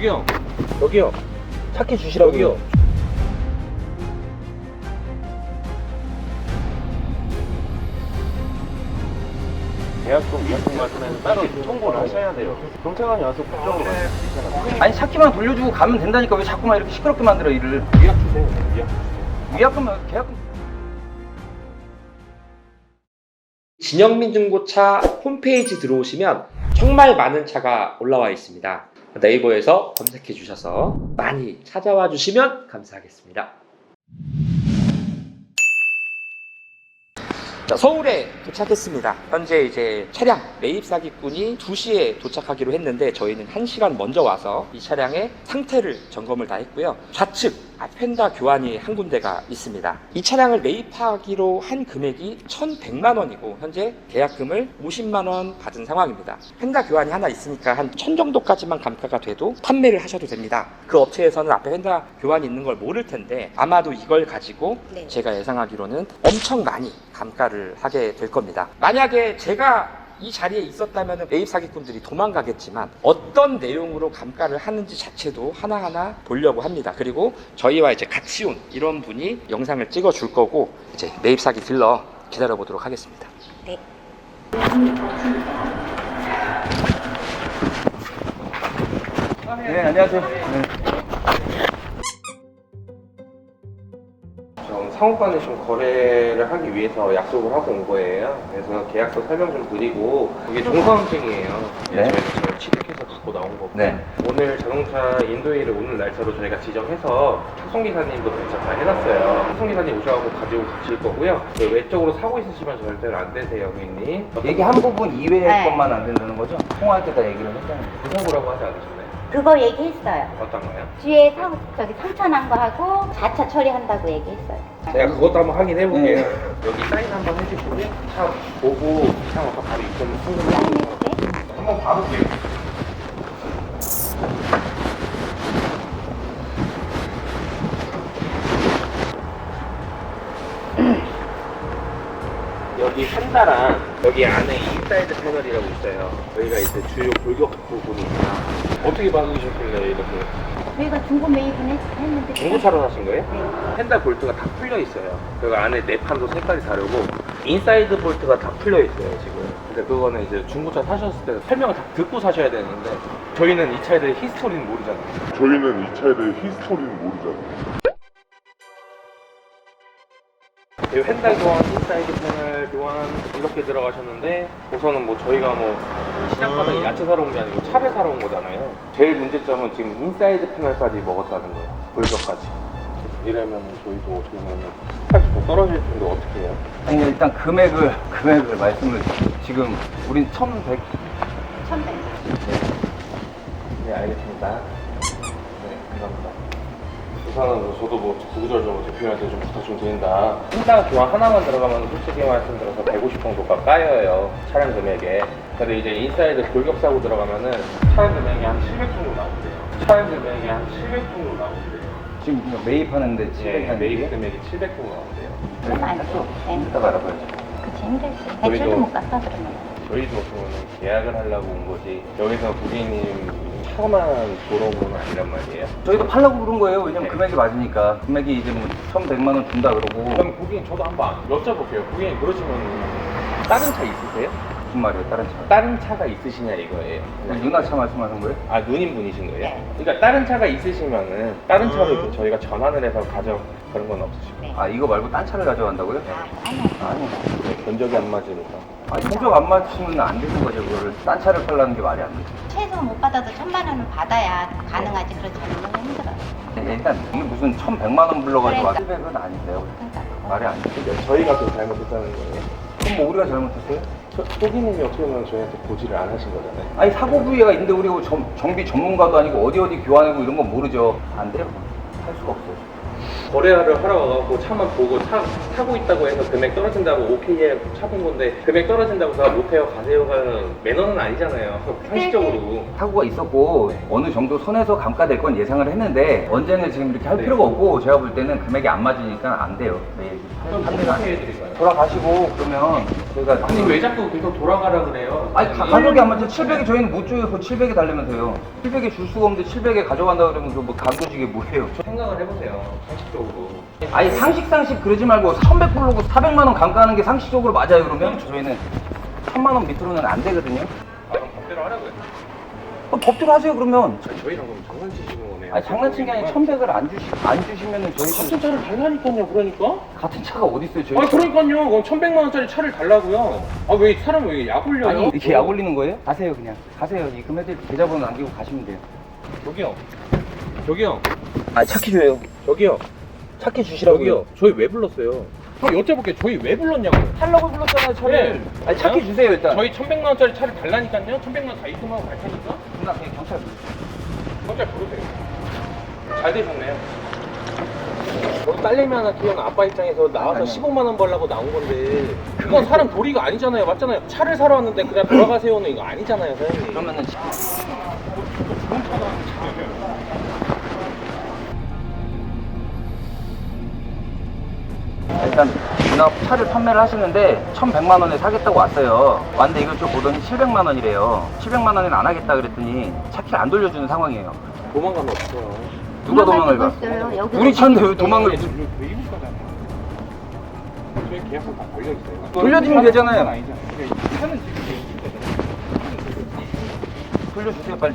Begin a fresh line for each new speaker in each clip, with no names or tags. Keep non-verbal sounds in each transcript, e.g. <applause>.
저기요. 저기요. 찾기 주시라고요. 계약금 위약금 같은 데는 따로 통보를 하셔야 돼요. 경찰관이 와서 국정을 만드시잖아요.
아니 찾기만 돌려주고 가면 된다니까 왜 자꾸만 이렇게 시끄럽게 만들어 일을
위약 주세요. 위약 주세요.
위약금 계약금
진영민 중고차 홈페이지 들어오시면 정말 많은 차가 올라와 있습니다. 네이버에서 검색해 주셔서 많이 찾아와 주시면 감사하겠습니다. 자, 서울에 도착했습니다. 현재 이제 차량 매입 사기꾼이 2시에 도착하기로 했는데 저희는 1시간 먼저 와서 이 차량의 상태를 점검을 다 했고요. 좌측 아 펜다 교환이 한 군데가 있습니다. 이 차량을 매입하기로 한 금액이 1,100만 원이고 현재 계약금을 50만 원 받은 상황입니다. 펜다 교환이 하나 있으니까 한 1,000 정도까지만 감가가 돼도 판매를 하셔도 됩니다. 그 업체에서는 앞에 펜다 교환이 있는 걸 모를 텐데 아마도 이걸 가지고
네.
제가 예상하기로는 엄청 많이 감가를 하게 될 겁니다. 만약에 제가 이 자리에 있었다면 매입 사기꾼들이 도망가겠지만 어떤 내용으로 감가를 하는지 자체도 하나하나 보려고 합니다. 그리고 저희와 이제 같이 온 이런 분이 영상을 찍어 줄 거고 이제 매입 사기 들러 기다려 보도록 하겠습니다.
네.
네 안녕하세요 네.
상호간에 좀 거래를 하기 위해서 약속을 하고 온 거예요. 그래서 계약서 설명 좀 드리고 이게 종사원증이에요.
네.
저희가 지금 취득해서 갖고 나온 거고
네.
오늘 자동차 인도일을 오늘 날짜로 저희가 지정해서 착송기사님도 도착 다 해놨어요. 착송기사님 오셔갖고 가지고 가실 거고요. 그 외적으로 사고 있으시면 절대로 안 되세요, 고객님.
얘기한 부분 이외의
네.
것만 안 된다는 거죠? 통화할 때 다 얘기를 했잖아요
부사고라고 하지 않으셨나요?
그거 얘기했어요.
어떤 거요?
뒤에 상, 저기 상처 난 거 하고 자차 처리한다고 얘기했어요.
제가 그것도 한번 확인해 볼게요.
네.
여기 사인 한번 해주시고요. 차 보고 차 아까 바로 입금
사인해도
한번
돼?
한번 봐볼게요. <clears throat> 여기 펜다랑 여기 안에 인사이드 패널이라고 있어요. 여기가 이제 주요 골격 부분입니다. 어떻게 받으셨길래 이렇게
저희가 중고 매입은 했, 했는데
중고차로 사신 거예요?
네.
펜다 볼트가 다 풀려 있어요. 그 안에 내판도 색깔이 다르고 인사이드 볼트가 다 풀려 있어요 지금. 근데 그거는 이제 중고차 사셨을 때 설명을 다 듣고 사셔야 되는데 저희는 이 차에 대해 히스토리는 모르잖아요.
저희는 이 차에 대해 히스토리는 모르잖아요.
이 펜다 교환, 인사이드 패널 교환 이렇게 들어가셨는데 우선은 뭐 저희가 뭐 시장바닥에 야채 사러 온 게 아니고 차를 사러 온 거잖아요. 제일 문제점은 지금 인사이드 패널까지 먹었다는 거예요. 골격까지. 이러면 저희도 어떻게 보면 살짝 더 떨어질 텐데 어떻게 해요?
아니 일단 금액을 금액을 말씀을 지금 우린 1100
천백.
네, 알겠습니다. 네, 감사합니다. 우선은 뭐 저도 뭐 구구절절 대표님한테 좀 부탁 좀 드린다. 펜다 교환 하나만 들어가면 솔직히 말씀드려서 150 정도가 까여요. 차량 금액에. 근데 이제 인사이드 골격 사고 들어가면은 차량 금액이 한 700 정도 나온대요. 차량 금액이 한 700 정도 나온대요.
지금 그냥 매입하는데
네,
700
매입 금액이 700 정도.
그럼 안 돼. 네.
이따가 알아봐야죠
그치 힘들지.
저희도-
대출도 못 갚아 그러면.
저희도 그러면 계약을 하려고 온 거지. 여기서 고객님 온건 아니란 말이에요.
저희도 팔라고 그런 거예요 왜냐면
네.
금액이 맞으니까 금액이 이제 뭐 1100만 원 준다 그러고
그럼 고객님 저도 한번 여쭤볼게요. 고객님 그러시면 다른 차 있으세요?
무슨 말이에요 다른 차
다른 차가 있으시냐 이거예요.
우리 누나 차 말씀하는 거예요?
아 누님 분이신 거예요?
네.
그러니까 다른 차가 있으시면은 다른 차를 저희가 전환을 해서 가져 그런 건 없으시고
네.
아 이거 말고 딴 차를 가져간다고요?
아, 아니야.
아니
네, 견적이 안 맞으니까.
아니 성적 안 맞추면 안 되는 거죠 그거를 딴 차를 팔라는 게 말이 안 되죠
최소 못 받아도 천만 원은 받아야 가능하지. 그렇지 않으면 힘들어.
네, 일단 이게 무슨 1100만 원 불러가지고
그러니까.
700은 아닌데요
그러니까.
말이 안 되죠
저희가 좀 잘못했다는 거예요.
그럼 뭐 우리가 잘못했어요?
저- 고객님이 어떻게 보면 저희한테 고지를 안 하신 거잖아요.
아니 사고 부위가 있는데 우리 정, 정비 전문가도 아니고 어디 어디 교환하고 이런 건 모르죠. 안 돼요. 할 수가 없어요
거래를 하러 와갖고 차만 보고 차, 타고 있다고 해서 금액 떨어진다고 오케이에 차 본 건데 금액 떨어진다고 해서 못해요 가세요가 매너는 아니잖아요. 상식적으로.
사고가 있었고 어느 정도 손에서 감가될 건 예상을 했는데 언제는 지금 이렇게 할
네.
필요가 없고 제가 볼 때는 금액이 안 맞으니까 안 돼요 매일
그럼
판매가 안
어떻게
돼요
해드릴까요?
돌아가시고 그러면 저희가
아니 왜 자꾸 계속 돌아가라 그래요?
아니 가, 가격이 안 맞죠. 700에 저희는 못 줘요. 그 700에 달려면서요. 700에 줄 수가 없는데 700에 가져간다 그러면 그뭐 감도직이 뭐예요?
생각을 해보세요 상식적으로
아니 상식 상식 그러지 말고 1100 불르고 400만 원 감가하는 게 상식적으로 맞아요 그러면? 저희는 1000만 원 밑으로는 안 되거든요.
아 그럼 법대로 하라고요?
어, 법대로 하세요 그러면.
저희랑 그럼 장난치시는 거네요
아니 장난친 게 아니라 1100을 안 주시 안 주시면은 저희
같은 차를 달라니까요 그러니까
같은 차가 어디 있어요 저희?
아 그러니까요 그럼 1100만 원짜리 차를 달라고요 아 왜 사람 왜 약 올려요?
아니 이렇게 약 올리는 거예요? 가세요 그냥 가세요 이 금해들 계좌번호 남기고 가시면 돼요.
저기요 저기요
아 차 키 줘요.
저기요
차키
저기요 저희 왜 불렀어요? 저 여쭤볼게요 저희 왜 불렀냐고요
탈라고 불렀잖아요 차를.
네.
아니 차키 주세요 일단.
저희 1100만 원짜리 차를 달라니까요 1100만 원 다 입금하고 갈 테니까
누나 그냥 경찰.
갑자기 부르세요 잘 되셨네요 저도 딸내미 하나 키우는 아빠 입장에서 나와서
아니요.
15만 원 벌라고 나온 건데 그건 사람 도리가 아니잖아요 맞잖아요 차를 사러 왔는데 그냥 돌아가세요는 이거 아니잖아요 사장님
그러면은 일단 누나 차를 판매를 하시는데 1,100만 원에 사겠다고 왔어요. 왔는데 이걸 좀 보더니 700만 원이래요. 700만 원에는 안 하겠다 그랬더니 차키를 안 돌려주는 상황이에요.
도망가면 어떡해요
누가 도망을 가?
여기
우리 차인데 왜 도망을?
거잖아요 저희 계약서 다 걸려있어요
돌려주면 되잖아요.
아니잖아요 차는 지금
돌려주세요 빨리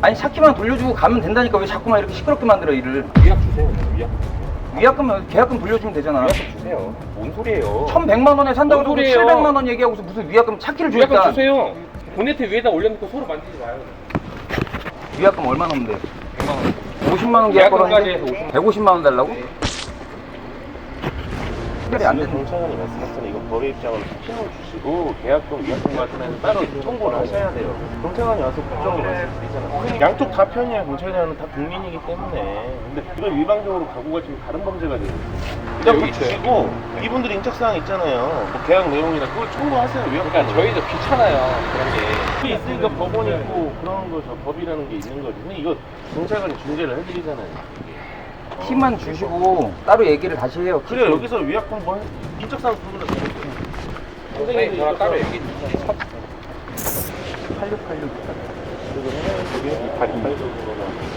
아니 차키만 돌려주고 가면 된다니까 왜 자꾸만 이렇게 시끄럽게 만들어 일을.
위약 주세요 위약
위약금 계약금 돌려주면 되잖아.
위약금 주세요 뭔 소리예요
1,100만 원에 산다고
뭔
그러고
소리예요?
700만 원 얘기하고서 무슨 위약금 차키를 줘
위약금. 주세요 보네트 위에다 올려놓고 서로 만지지 마요
위약금 얼마 넘는데?
100만 원
50만 원 계약
위약금까지
걸었는데
해서
150만 원 달라고? 해결이 안 되는
경찰관이 말씀하신 이거 법의 입장을 신호 주시고 계약금 위약금 같은 애는 따로 통보를 하셔야 돼요. 경찰관이 와서 법정을 말씀드리잖아요. 양쪽 다 편이야 경찰관은 다 국민이기 때문에. 근데 이걸 일방적으로 가구가 지금 다른 범죄가 돼요.
여기
여기. 주시고 이분들 인적사항 있잖아요. 뭐 계약 내용이나 그걸 청구하세요. 위약금.
그러니까 저희도 귀찮아요 그런 게
그게 있으니까 법원이 있고 그런 거저 법이라는 게 있는 거지. 근데 이거 경찰관이 중재를 해드리잖아요.
키만 주시고 따로 얘기를 다시 해요.
그래 여기서 위약금 뭐 인적사항 부분을.
선생님 저랑 따로 얘기 주세요
8686.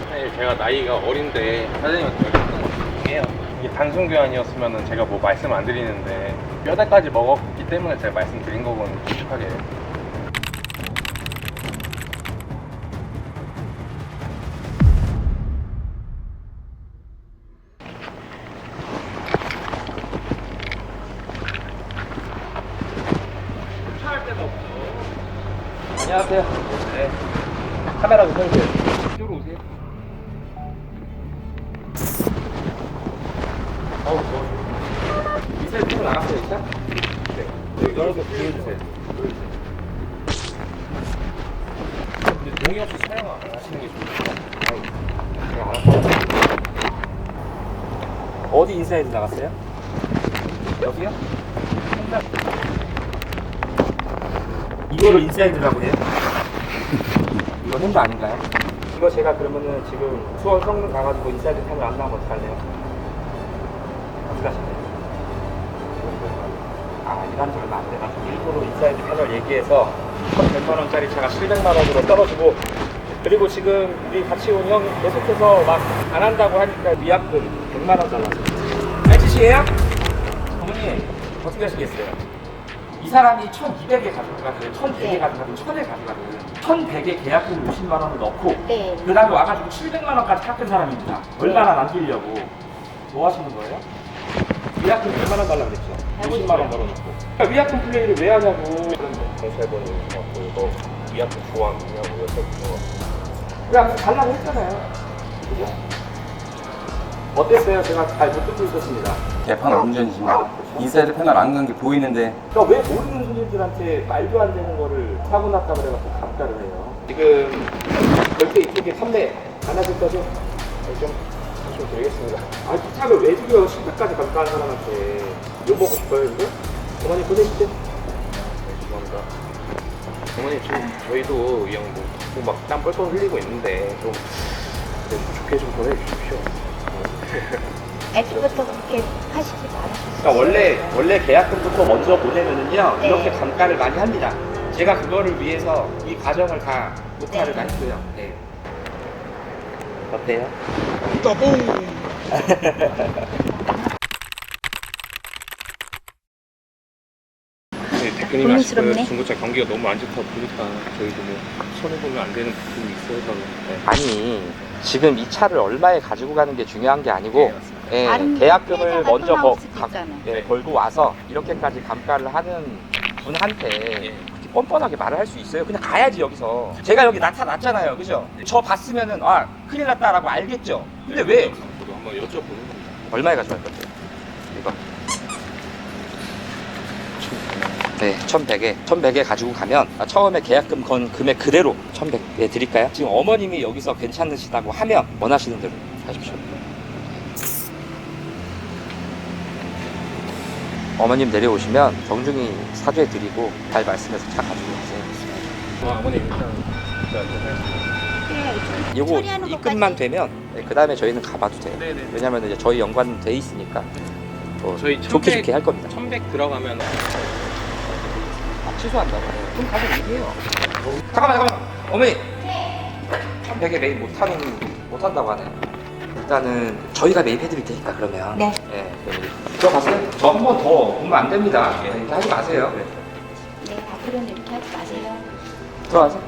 사실 제가 나이가 어린데 중이에요 이게 단순 교환이었으면 제가 뭐 말씀 안 드리는데 몇 달까지 먹었기 때문에 제가 말씀드린 거거든요 솔직하게
안녕하세요. 네. 카메라 좀 켜주세요.
이쪽으로 오세요 어우 더워 이사에 좀 나갔어요 이사? 네 여기 열어서 보여주세요 근데 동의 없이 촬영 안 하시는 게 좋으세요 제가 알아서 어디 인사이드 나갔어요?
여기요?
이거를 인사이드라고 해요? 이거 핸드 아닌가요? 이거 제가 그러면은 지금 수원 성능 가가지고 인사이드 템을 안 나오면 어떡할래요? 어떻게 하실래요? 아, 이란지 얼마 안 돼가지고 일부러 인사이드 패널 얘기해서 1,100만 원짜리 차가 700만 원으로 떨어지고 그리고 지금 우리 같이 온 형 계속해서 막 안 한다고 하니까 위약금 100만 원 달라서 알지시에요? 어머니 어떻게 하시겠어요? 이 사람이 1200에 가져가거든 1100에 가져가든 1000에 가져가든 1100에 계약금 60만 원을 넣고
네.
그 다음에 와가지고 700만 원까지 깎은 사람입니다. 얼마나 남기려고. 뭐 하시는 거예요? 위약금 100만 원 달라고 그랬죠? 50만 원 걸어놓고. 그러니까 위약금 플레이를 왜 하냐고.
경찰관이 와서 너 위약금 좋아하느냐고 여쭤보고.
위약금 달라고 했잖아요. 그죠? 어땠어요? 제가 잘 못 듣고 있었습니다
개판 운전이십니다. 인사이드 패널 안 간 게 보이는데
그러니까 왜 모르는 손님들한테 말도 안 되는 거를 사고 났다 그래갖고 감가를 해요? 지금 절대 이쪽에 판매 안 하실 거죠? 네, 좀, 좀 드리겠습니다. 아, 이 차를 왜 드려요? 10대까지 감가한 사람한테. 욕 먹고 싶어요, 이거? 어머니 보내시죠.
죄송합니다. 어머니 지금 저희도 이형뭐막땀 뻘뻘 흘리고 있는데 좀 네, 좋게 좀 보내주십시오.
애초부터 그렇게 하시지 말으셨어요.
그러니까 원래 원래 계약금부터 먼저 보내면은요
네.
이렇게 감가를 많이 합니다. 제가 그거를 위해서 이 과정을 다 노타를 다 했고요. 네. 어때요? <laughs>
네, 대표님이
고민스럽네.
아시는 중고차 경기가 너무 안 좋다 보니까 저희도 뭐 손해 보면 안 되는 부분이 있어서 네.
아니 지금 이 차를 얼마에 가지고 가는 게 중요한 게 아니고
네, 맞습니다.
예,
다른
계약금을 먼저
또
거, 가-. 예, 걸고 와서 이렇게까지 감가를 하는 분한테 그렇게 뻔뻔하게 말을 할 수 있어요. 그냥 가야지 여기서. 제가 여기 나타났잖아요, 그죠? 저 봤으면은 아 큰일 났다라고 알겠죠. 근데 왜
저도 한번 여쭤보는 겁니다.
얼마에 가져갈 건데요? 이거. 네, 1100에. 1100에 가지고 가면 아, 처음에 계약금 건 금액 그대로 1100에 드릴까요? 지금 어머님이 여기서 괜찮으시다고 하면 원하시는 대로 하십시오. 어머님 내려오시면 정중히 사죄 드리고 잘 말씀해서 차 가지고 가세요.
어, 아버님 일단
이거
처리하는
입금만
것까지.
되면 그 다음에 저희는 가봐도 돼요.
네네.
왜냐면 이제 저희 연관 돼 있으니까 또
저희
좋게
1100
좋게 할 겁니다.
1100 들어가면
아, 취소한다고? 그럼 가서 얘기해요. 잠깐만, 잠깐만. 어머니. 1100에 매입 못하는, 못 한다고 하네. 일단은 저희가 매입해드릴 테니까, 그러면.
네.
네. 들어가세요. 저 한 번더 보면 안 됩니다. 네, 이렇게 하지 마세요.
네, 앞으로는 이렇게 하지 마세요.
들어가세요.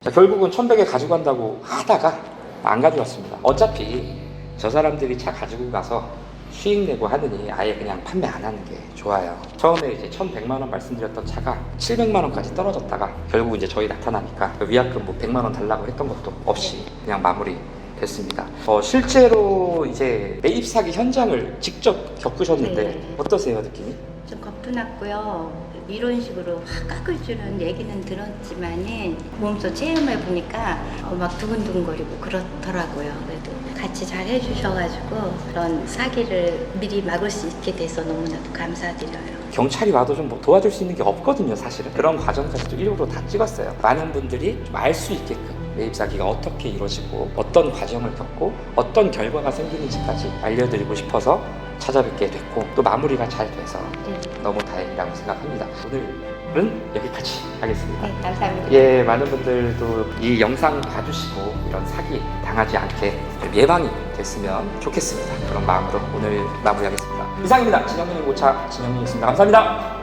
자, 결국은 1100에 가지고 간다고 하다가 안 가져왔습니다. 어차피 저 사람들이 차 가지고 가서 수익 내고 하느니 아예 그냥 판매 안 하는 게 좋아요. 처음에 이제 1100만 원 말씀드렸던 차가 700만 원까지 떨어졌다가 결국 이제 저희 나타나니까 그 위약금 뭐 100만 원 달라고 했던 것도 없이 그냥 마무리 됐습니다. 어, 실제로 이제 매입 사기 현장을 직접 겪으셨는데
네.
어떠세요, 느낌이?
좀 겁도 났고요. 이런 식으로 확 깎을 줄은 얘기는 들었지만은 몸소 체험해 보니까 어, 막 두근두근거리고 그렇더라고요. 그래도 같이 잘 해주셔가지고 그런 사기를 미리 막을 수 있게 돼서 너무나도 감사드려요.
경찰이 와도 좀 뭐 도와줄 수 있는 게 없거든요, 사실은. 그런 과정까지도 일부러 다 찍었어요. 많은 분들이 좀 알 수 있게끔 매입 사기가 어떻게 이루어지고 어떤 과정을 겪고 어떤 결과가 생기는지까지 알려드리고 싶어서 찾아뵙게 됐고 또 마무리가 잘 돼서
네,
너무 다행이라고 생각합니다. 오늘은 여기까지 하겠습니다.
네 감사합니다.
예, 많은 분들도 이 영상 봐주시고 이런 사기 당하지 않게 좀 예방이 됐으면 좋겠습니다. 그런 마음으로 오늘 마무리하겠습니다. 이상입니다. 진영민의 고차 진영민이었습니다. 감사합니다.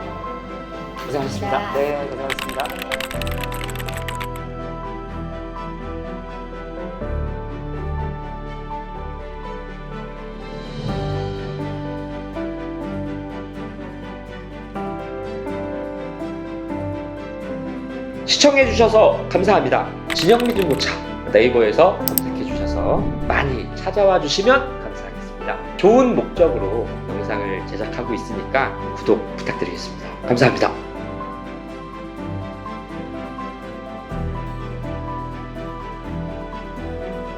고생하셨습니다.
네, 고생하셨습니다. 시청해주셔서 감사합니다. 진영민 중고차 네이버에서 검색해주셔서 많이 찾아와 주시면 감사하겠습니다. 좋은 목적으로 영상을 제작하고 있으니까 구독 부탁드리겠습니다. 감사합니다.